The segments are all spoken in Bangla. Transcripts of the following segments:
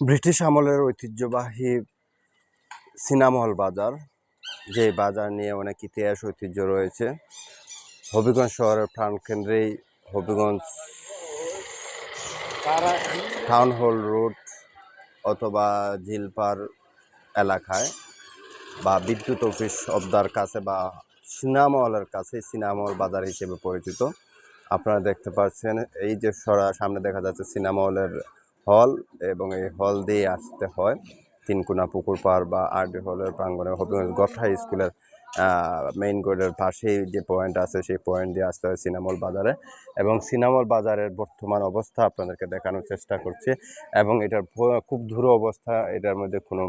ব্রিটিশ আমলের ঐতিহ্যবাহী সিনামহল বাজার, যে বাজার নিয়ে অনেক ইতিহাস ঐতিহ্য রয়েছে। হবিগঞ্জ শহরের প্রাণকেন্দ্রেই হবিগঞ্জ টাউন হল রোড অথবা ঝিলপার এলাকায় বা বিদ্যুৎ অফিস অবদার কাছে বা সিনামহলের কাছে সিনামহল বাজার হিসেবে পরিচিত। আপনারা দেখতে পাচ্ছেন, এই যে সরা, সামনে দেখা যাচ্ছে সিনেমা হলের হল এবং এই হল দিয়ে আসতে হয়। তিনকুনা পুকুর পাড় বা আরডি হলের প্রাঙ্গনে হবিগঞ্জ গঠা স্কুলের মেইন রোডের পাশেই যে পয়েন্ট আছে, সেই পয়েন্ট দিয়ে আসতে হয় সিনামল বাজারে। এবং সিনামল বাজারের বর্তমান অবস্থা আপনাদেরকে দেখানোর চেষ্টা করছি। এবং এটার খুব দূর অবস্থা। এটার মধ্যে কোনো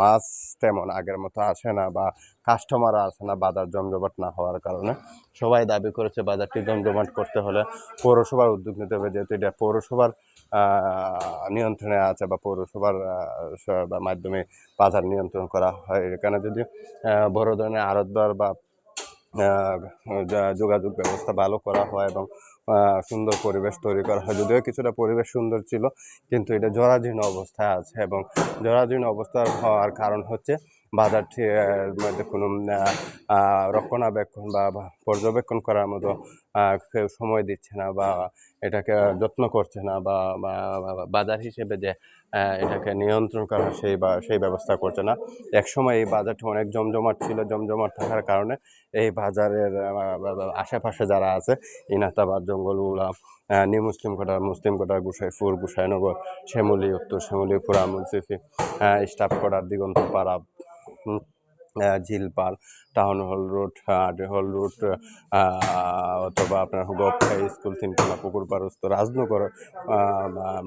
মাছ তেমন আগের মতো আসে না বা কাস্টমার আসে না বাজার জমজমাট না হওয়ার কারণে। সবাই দাবি করেছে বাজারটি জমজমাট করতে হলে পৌরসভার উদ্যোগ নিতে হবে, যেহেতু এটা পৌরসভার নিয়ন্ত্রণে আছে বা পৌরসভার মাধ্যমে বাজার নিয়ন্ত্রণ করা হয়। এখানে যদি বড় ধরনের আড়তদার বা যোগাযোগ ব্যবস্থা ভালো করা হয় এবং সুন্দর পরিবেশ তৈরি করা হয়। যদিও কিছুটা পরিবেশ সুন্দর ছিল, কিন্তু এটা জরাজীর্ণ অবস্থায় আছে এবং জরাজীর্ণ অবস্থা হওয়ার কারণ হচ্ছে বাজারটি আহ, মধ্যে কোনো রক্ষণাবেক্ষণ বা পর্যবেক্ষণ করার মতো কেউ সময় দিচ্ছে না বা এটাকে যত্ন করছে না বা বাজার হিসেবে যে এটাকে নিয়ন্ত্রণ করা সেই বা সেই ব্যবস্থা করছে না। একসময় এই বাজারটি অনেক জমজমাট ছিল জমজমাট থাকার কারণে এই বাজারের আশেপাশে যারা আছে ইনাতাবাদ জঙ্গলগুলা নিউ মুসলিম কোটা মুসলিম কোটা গুসাইপুর গুসাইনগর শ্যামলী উত্তর শ্যামলীপুরা মুন্সিফি staff quarter Diganta Para Jhilpal town hall road hall road অথবা আপনার গপখা স্কুল, তিনখানা পুকুর পারস্ত, রাজনগর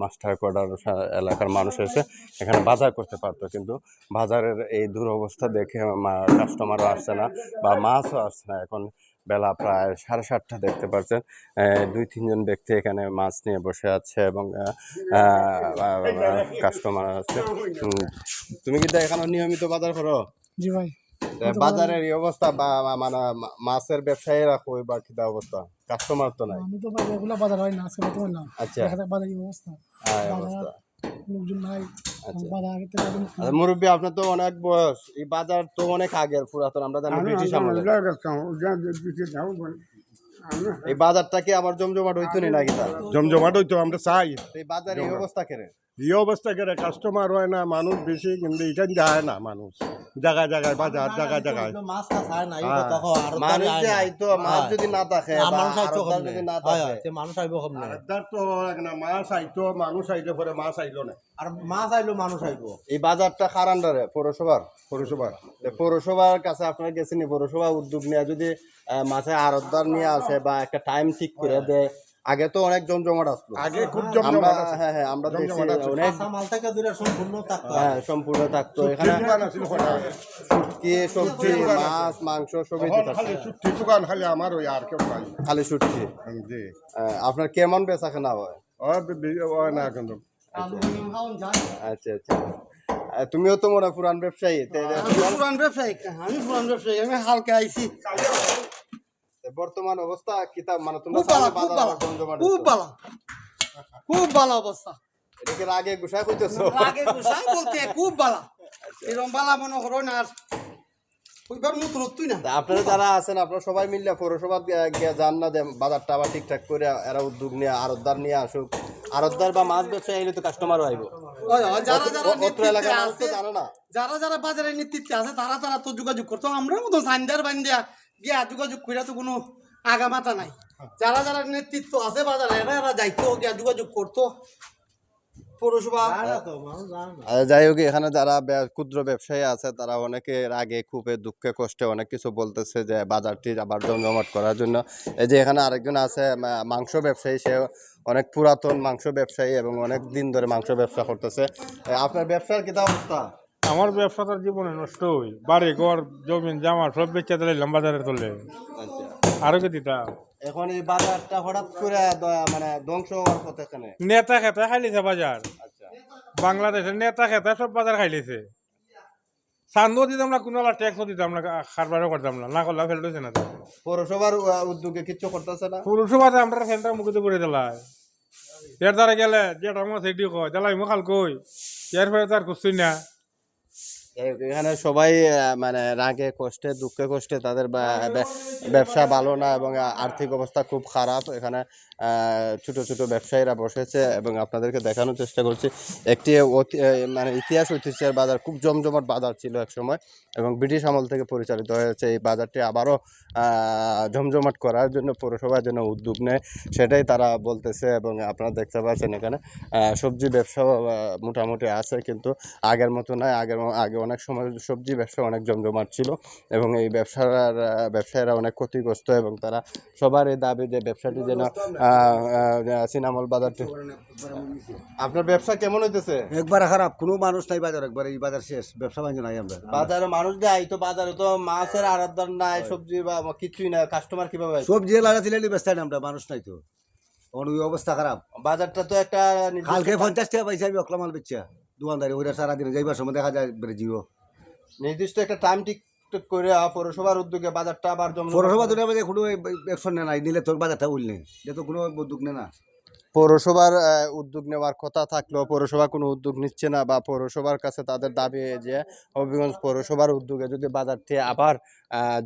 মাস্টার কোয়ার্টার এলাকার মানুষ এসে এখানে বাজার করতে পারতো। কিন্তু বাজারের এই দুরবস্থা দেখে কাস্টমারও আসছে না বা মাছও আসছে না। এখন বেলা প্রায় সাড়ে সাতটা দেখতে পাচ্ছেন দুই তিনজন ব্যক্তি এখানে মাছ নিয়ে বসে আছে এবং কাস্টমার আছে। তুমি কি এখানে নিয়মিত বাজার করো? জি ভাই। বাজারের এই অবস্থা বা মানে মাছের ব্যবসায়ীরা কই বা কি অবস্থা? কাস্টমার তো নাই। আমি তো ভাই এগুলো বাজার হয় না আজকে বর্তমান না। আচ্ছা। বাজার অবস্থা। অবস্থা। লোকজন নাই। আচ্ছা। আচ্ছা মুরব্বী আপনার তো অনেক বয়স। এই বাজার তো অনেক আগের পুরাতন আমরা জানি ব্রিটিশ আমলে। এই বাজারটাকে আবার জমজমাট হইতো না নাকি জমজমাট হইতো আমরা চাই। এই বাজার এই অবস্থা কেন এই অবস্থা করে কাস্টমার হয় না মানুষ বেশি কিন্তু এখানে যায় না মানুষ। জায়গায় জায়গায় বাজার জায়গায় জায়গায়। মাছ টাছ না। মানুষ যে আইতো মাছ যদি না থাকে মানুষ আইতো কম যদি না থাকে। মানুষ আইব কম নাই আরেকটার তো না মাছ আইতো মানুষ আইতে পরে মাছ আইলো না। আর মাছ আইলো মানুষ আইব। এই বাজারটা পৌরসভার? পৌরসভার। তো পৌরসভার কাছে আপনারা গেছেন পৌরসভা উদ্যোগ নিয়ে যদি আহ, মাছের আড়তদার নিয়ে আসে বা একটা টাইম ঠিক করে দেয় আগে তো অনেক জমজমাট আসলো। আগে খুব জমজমাট। হ্যাঁ হ্যাঁ আমরা। অনেক মাল থেকে দূরে সম্পূর্ণ থাকতো হ্যাঁ সম্পূর্ণ থাকতো। এখানে শুটকি সবজি মাছ মাংস সবই তো খালি ছুটি দোকান খালি আমার ওই আর কেউ নাই। খালি শুটকি জি। আপনার কেমন বেচা কেনা হয়? না কিন্তু। আচ্ছা আচ্ছা। তুমিও তো মনে হয় পুরান ব্যবসায়ী পুরান ব্যবসায়ী আমি পুরান ব্যবসায়ী আমি হালকা আইছি। বর্তমান অবস্থা কিতাব মানে তোমরা খুব ভালো খুব ভালো খুব ভালো ভালো অবস্থা। এটা কি আগে গুছায় কইতেছো? আগে গুছাই বলতে খুব ভালো। এরকম বালা মনে করো না আর আপনারা যারা আছেন আপনারা সবাই মিললে পৌরসভা গিয়ে যান না বাজারটা আবার ঠিকঠাক করে এরা উদ্যোগ নিয়ে আরতদার নিয়ে আসুক। আরতদার বা মাছ ব্যবসায়ী এলে তো কাস্টমারও আইব। যারা যারা অত- অত্র এলাকার নেতৃত্বে জানে না। আছে যারা যারা বাজারে নেতৃত্বে আছে তারা তারা তো যোগাযোগ করতো। আমরা মতো সান্দার বান্দিয়া গিয়া যোগাযোগ করে তো কোনো আগামাতা নাই। যারা যারা নেতৃত্ব আছে বাজারে এরা এরা যাইতো গিয়া যোগাযোগ করতো। পৌরসভা যাই হোক এখানে যারা ক্ষুদ্র ব্যবসায়ী আছে তারা অনেকে আগে খুবই দুঃখে কষ্টে অনেক কিছু বলতেছে যে বাজারটি আবার জমজমাট করার জন্য। এই যে এখানে আরেকজন আছে মাংস ব্যবসায়ী সে অনেক পুরাতন মাংস ব্যবসায়ী এবং অনেক দিন ধরে মাংস ব্যবসা করতেছে। আপনার ব্যবসার কি অবস্থা? আমার ব্যবসাটার জীবনে নষ্ট হই। বাড়ি ঘর জমিন জামা সব বেচে দিলাম বাজারে তোলে। আচ্ছা। আরও কি দিতাম এখন এই বাজারটা হঠাৎ করে মানে ধ্বংস হওয়ার পথে এখানে? নেতা খেতে খাইলিছে বাজার। আচ্ছা। বাংলাদেশের নেতা খেতে সব বাজার খাইলিছে। চান্দও দিতাম না কোনো ট্যাক্সও দিতাম না খারবারও করতাম না না করলে ফেলতেছে না পৌরসভার উদ্যোগে কিচ্ছু করতেছে না? পুরসভাতে আমরা সেন্টার মুখে পড়ে দিলাই। এর দ্বারা গেলে যেটা মাছ এটি কয় জ্বালাই মুখাল কই এর ফলে তার কুস্তুই না। এখানে সবাই মানে রাগে কষ্টে, দুঃখে কষ্টে তাদের ব্যবসা ভালো না এবং আর্থিক অবস্থা খুব খারাপ। এখানে ছোট ছোট ব্যবসায়ীরা বসেছে এবং আপনাদেরকে দেখানোর চেষ্টা করছি। একটি মানে ইতিহাস ঐতিহ্যের বাজার, খুব জমজমাট বাজার ছিল এক সময় এবং ব্রিটিশ আমল থেকে পরিচালিত হয়েছে। এই বাজারটি আবারও জমজমাট করার জন্য, পৌরসভার যেন উদ্যোগ নেয়, সেটাই তারা বলতেছে এবং আপনারা দেখতে পাচ্ছেন এখানে সবজি ব্যবসাও মোটামুটি আছে, কিন্তু আগের মতো নয়। আগের, আগে অনেক সময় সবজি ব্যবসা অনেক জমজমাট ছিল এবং এই ব্যবসার ব্যবসায়ীরা অনেক ক্ষতিগ্রস্ত এবং তারা সবার এই দাবি যে ব্যবসাটি যেন সিনামল বাজারটি আপনার ব্যবসা কেমন হইতেছে? একবার খারাপ। কোনো মানুষ নাই বাজার একবার এই বাজার শেষ। ব্যবসা বাণিজ্য নাই আমরা। বাজারে মানুষ দেয় তো বাজারে তো মাছের আড়তদার নাই সবজি বা কিছুই নাই কাস্টমার কীভাবে সবজি লাগা ছিল ব্যস্ত নাই আমরা? মানুষ নাই তো। ওই অবস্থা খারাপ। বাজারটা তো একটা কালকে পঞ্চাশ টাকা পয়সা আমি অকলা মাল বেচা দোকানদারি ওইটা সারাদিনে যাইবার সময় দেখা যায় বেড়ে জিরো। নির্দিষ্ট একটা টাইম ঠিক ঠিক করে পৌরসভার উদ্যোগে বাজারটা আবার পৌরসভা দুটার বাজে কোনো অ্যাকশন নেই নিলে তোর বাজারটা উঠলে যে তো কোনো উদ্যোগ নেই না। পৌরসভার উদ্যোগ নেওয়ার কথা থাকলেও পৌরসভা কোনো উদ্যোগ নিচ্ছে না বা পৌরসভার কাছে তাদের দাবি যে হবিগঞ্জ পৌরসভার উদ্যোগে যদি বাজারটি আবার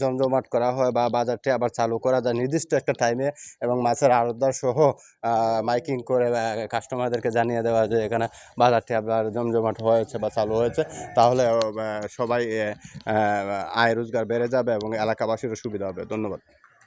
জমজমাট করা হয় বা বাজারটি আবার চালু করা যায়, নির্দিষ্ট একটা টাইমে এবং মাছের আড়তদার সহ মাইকিং করে কাস্টমারদেরকে জানিয়ে দেওয়া যে এখানে বাজারটি আবার জমজমাট হয়েছে বা চালু হয়েছে, তাহলে সবাই আয় রোজগার বেড়ে যাবে এবং এলাকাবাসীরও সুবিধা হবে। ধন্যবাদ।